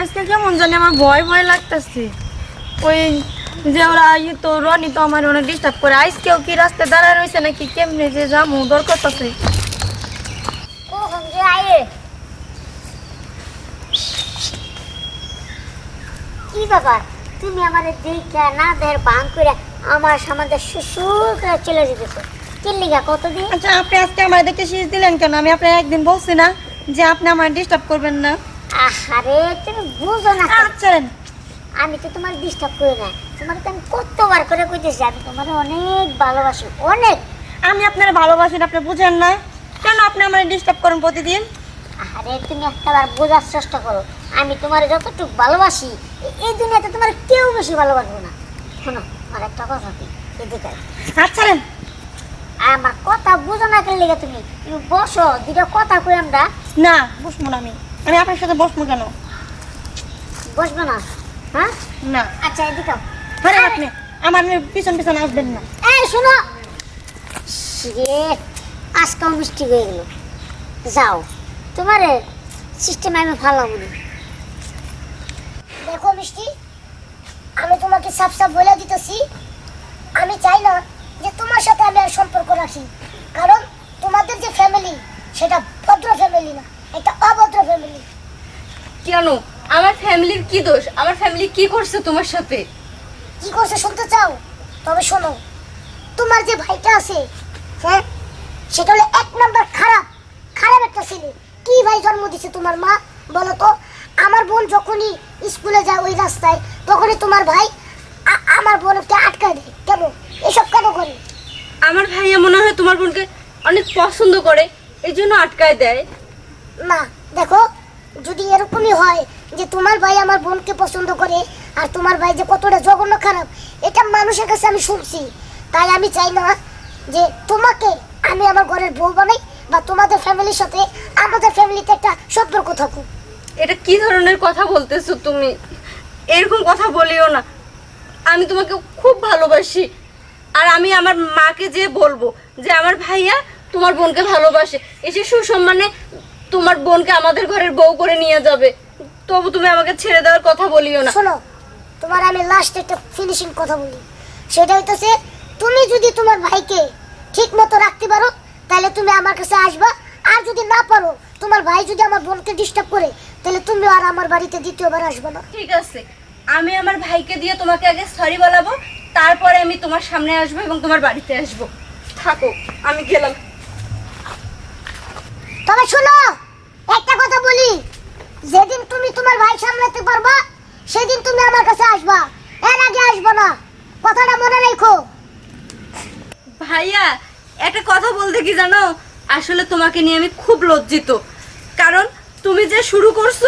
আজকে কেমন জানি আমার ভয় ভয় লাগতেছে। ওই যে ওরা ই তো রনি তো আমার অনেক ডিস্টার্ব করে। আজকেও কি রাস্তায় দাঁড়ায় রয়েছে নাকি কেমনে যে যাব দর করতেছে। কখন যে আয়ে। কি ব্যাপার? তুমি আমার দেখা না দেহের বাং করে আমার সামান্য শ্বশুর করে চলে যেতেছো। কি লিগা কতদিন? আচ্ছা আপনি আজকে আমার দেখতে শীষ দিলেন কেন? আমি আপনার একদিন বলছি না যে আপনি আমার ডিস্টার্ব করবেন না। আহারে তুমি বুঝো না তো। আচ্ছা। আমি তো তোমার ডিস্টার্ব করি না। তোমার তো আমি কতবার করে কইতেছি আমি তোমার অনেক ভালোবাসি অনেক। আমি আপনার ভালোবাসেন আপনি বুঝেন না কেন আপনি আমার ডিস্টার্ব করেন প্রতিদিন? আরে তুমি একটাবার বোঝার চেষ্টা করো। আমি তোমার যতটুকু ভালোবাসি এই দুনিয়াতে তোমার কেউ বেশি ভালোবাসবো না। শোনো আমার একটা কথা কি এদিকে। আচ্ছা আমার কথা বুঝো না কেন লেগে তুমি? তুমি বসো দুটো কথা কই আমরা। না বসবো না আমি। আমি আপনার সাথে বসবো কেন? বসবো না। হ্যাঁ? না। আচ্ছা এদিকে। আরে! আপনি আমার পিছন পিছন আসবেন না। এই শোনো। আজকাল মিষ্টি হয়ে গেল। যাও। তোমার সিস্টেম আমি ভালো মনে দেখো মিষ্টি আমি তোমাকে সাফ সাফ বলে দিতেছি। আমি চাই না যে তোমার সাথে আমি আর সম্পর্ক রাখি। কারণ তোমাদের যে ফ্যামিলি সেটা ভদ্র ফ্যামিলি না। একটা অভদ্র ফ্যামিলি কেন? আমার ফ্যামিলির কি দোষ? আমার ফ্যামিলি কি করছে তোমার সাথে? কি করছে শুনতে চাও? তবে শোনো তোমার যে ভাইটা আছে হ্যাঁ সেটা হলো এক নাম্বার খারাপ খারাপ একটা ছেলে। কি ভাই জন্ম দিছে তোমার মা? বলো তো আমার বোন যখনই স্কুলে যায় ওই রাস্তায় তখনই তোমার ভাই আমার বোনকে আটকায় দেয়। কেন? এসব কেন করে? আমার ভাইয়া মনে হয় তোমার বোনকে অনেক পছন্দ করে এই জন্য আটকায় দেয়। না, দেখো, যদি এরকমই হয় যে তোমার ভাই আমার বোনকে পছন্দ করে আর তোমার ভাই যে কতটা জঘন্য খারাপ, এটা মানুষের কাছে আমি শুনছি। তাই আমি চাই না যে তোমাকে আমি আমার ঘরের বউ বানাই বা তোমাদের ফ্যামিলির সাথে আমাদের ফ্যামিলিতে একটা সম্পর্ক থাকুক। এটা কি ধরনের কথা বলতেছো তুমি? এরকম কথা বলিও না। আমি তোমাকে খুব ভালোবাসি। আর আমি আমার মাকে যে বলব যে আমার ভাইয়া তোমার বোনকে ভালোবাসে। এসে সুসম্মানে তোমার বোনকে আমাদের ঘরের বউ করে নিয়ে যাবে। তবু তুমি আমাকে ছেড়ে দেওয়ার কথা বলিও না। শোনো তোমার আমি লাস্ট একটা ফিনিশিং কথা বলি। সেটা হইতেছে তুমি যদি তোমার ভাইকে ঠিক মতো রাখতে পারো তাহলে তুমি আমার কাছে আসবা। আর যদি না পারো তোমার ভাই যদি আমার বোনকে ডিস্টার্ব করে তাহলে তুমি আর আমার বাড়িতে দ্বিতীয়বার আসবে না। ঠিক আছে আমি আমার ভাইকে দিয়ে তোমাকে আগে সরি বলাবো তারপরে আমি তোমার সামনে আসব এবং তোমার বাড়িতে আসব। থাকো আমি গেলাম। শোনো, একটা কথা বলি। যেদিন তুমি তোমার ভাই সামলাতে পারবা, সেদিন তুমি আমার কাছে আসবা। এর আগে আসবা না। কথাটা মনে রেখো। ভাইয়া, একটা কথা বলতে কি জানো? আসলে তোমাকে নিয়ে আমি খুব লজ্জিত। কারণ তুমি যে শুরু করছ,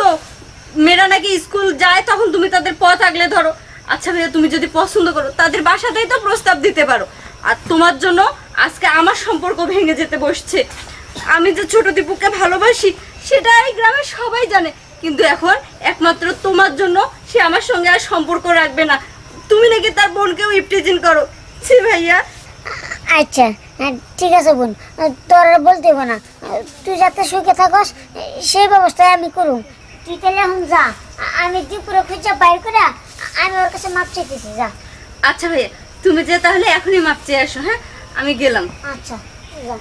মেয়েরা নাকি স্কুল যায়, তখন তুমি তাদের পথ আগলে ধরো। আচ্ছা ভাইয়া, তুমি যদি পছন্দ করো, তাদের বাসাতেই তো প্রস্তাব দিতে পারো। আর তোমার জন্য আজকে আমার সম্পর্ক ভেঙে যেতে বসছে। আমি যে ছোট দীপুকে ভালোবাসি সেটা এই গ্রামের সবাই জানে। কিন্তু এখন একমাত্র তোমার জন্য সে আমার সঙ্গে আর সম্পর্ক রাখবে না। তুমি নাকি তার বোনকেও ইপটিজিন করো। ছি ভাইয়া। আচ্ছা ঠিক আছে বোন। তোর বলতে না। তুই যাতে সুখে থাকস সেই ব্যবস্থায় আমি করুম। তুই তাহলে এখন যা। আমি দুপুরে খুঁজে বাইর করে আমি ওর কাছে মাপ চাইতেছি যা। আচ্ছা ভাইয়া তুমি যে তাহলে এখনই মাপ চেয়ে আসো হ্যাঁ? আমি গেলাম। আচ্ছা যা।